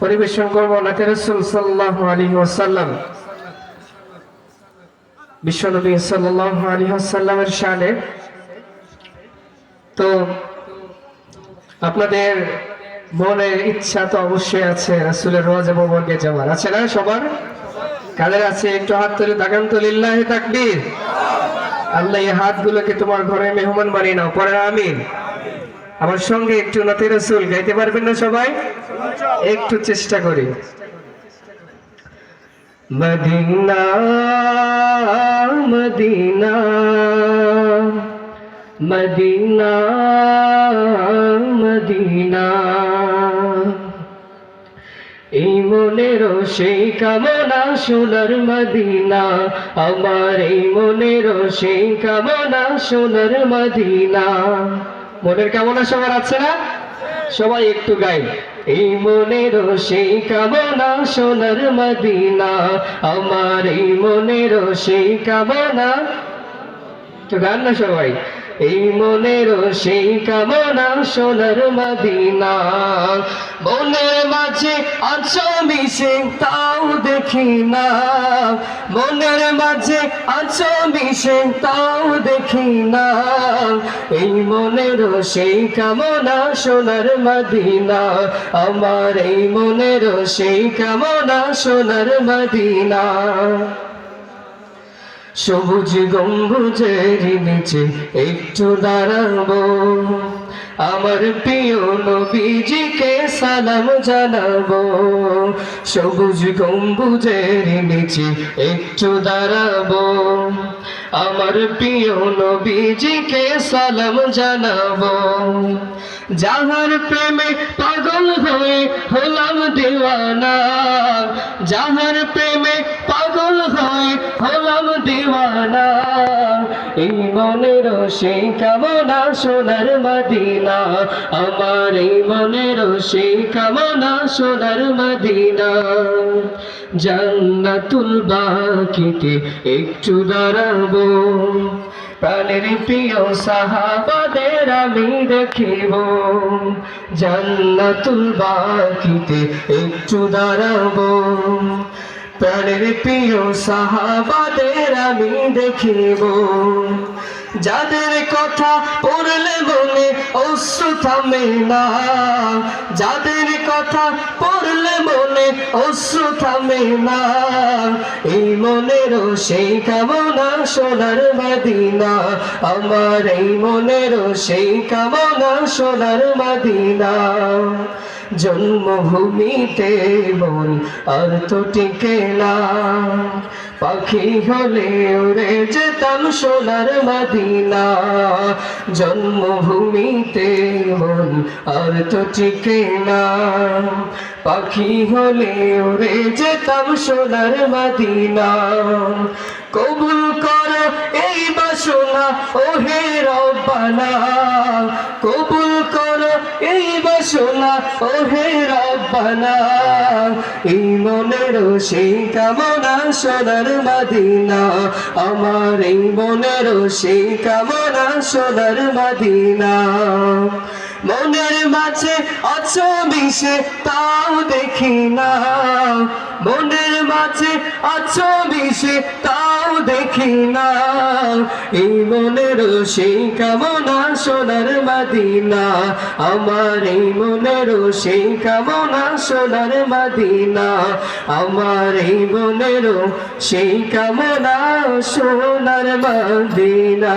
পরিবেশন করব নাতে রসুল সাল্লাহ আলী ওসাল্লাম বিশ্বনবী সাল্লাহ আলী ওসাল্লামের শানে। তো, আপনাদের মনের ইচ্ছা তো অবশ্যই আছে রাসুলের রোজা মোবারকে যাওয়ার। আছে না সবার? কাদের আছে? একটু হাত তুলে তাকান তো লিল্লাহি তাকবীর। আল্লাহ এই হাতগুলোকে তোমার ঘরে মেহমান বানিয়ে নাও। পরে আমিন। আমার সঙ্গে একটু নাতে রসুল, গাইতে পারবেন না সবাই? একটু চেষ্টা করি। Medina Medina Medina Medina. এই মনের সেই কামনা সোনার মদিনা, আমার এই মনের সেই কামনা সোনার মদিনা। মনের কামনা সবার আছে না? সবাই একটু গাই এই মনের সেই কামনা সোনার মদিনা, আমার এই মনের সেই কামনা। তো গান না সবাই? এই মনের সেই কামনা সোনার মদিনা। মনের মাঝে আছো মিশে, তাও দেখি না। মনের মাঝে আছো মিশে, তাও দেখি না। এই মনের সেই কামনা সোনার মদিনা। আমার এই মনের সেই কামনা সোনার মদিনা। সবুজ গম্বুজের নিচে একটু দাঁড়াবো। আমার প্রিয় নবীজিকে সালাম জানাব। সবুজ গম্বুজের নিচে একটু দাঁড়াবো। আমার প্রিয় নবীজিকে সালাম জানাব। যাহার প্রেমে পাগল হয়ে হলাম দেওয়ানা, যাহার প্রেমে পাগল হয়ে হলাম মনের সেই কামনা সোনার মদিনা। আমার এই মনের সেই কামনা সোনার মদিনা। জান্নাতুল বাকিতে একটু দাঁড়াবো। প্রাণের প্রিয় সাহাবাদের আমি দেখিব। জান্নাতুল বাকিতে একটু দাঁড়াবো। প্রাণের প্রিয় সাহাবাদের আমি দেখিব। যাদের কথা পড়লে মনে অশ্রু থামে না। যাদের কথা পড়লে মনে অশ্রু থামে না। এই মনের সেই কামনা সোনার মদিনা। আমার এই মনের সেই কামনা সোনার মদিনা। জন্মভূমিতে মন আর তো টিকে না। পাখি হলে উড়ে যেতাম সোনার মদিনা। জন্মভূমিতে মন আর তো টিকে না। পাখি হলে ওরে যেতাম সোনার মদিনা। কবুল কর এই বাসনা ও হে রব্বানা। কবুল কর এই বাসনা ও হে রব্বানা, এই মনের সেই কামনা সোনার মদিনা, আমার এই মনের সেই কামনা সোনার মদিনা। মনের মাঝে আছো তাও দেখি না। মনের মাঝে আছো তাও দেখি না। এই মনের সেই কামনা সোনার মাদিনা। আমার এই মনের সেই কামনা সোনার মাদিনা। আমার এই মনের সেই কামনা সোনার মদিনা।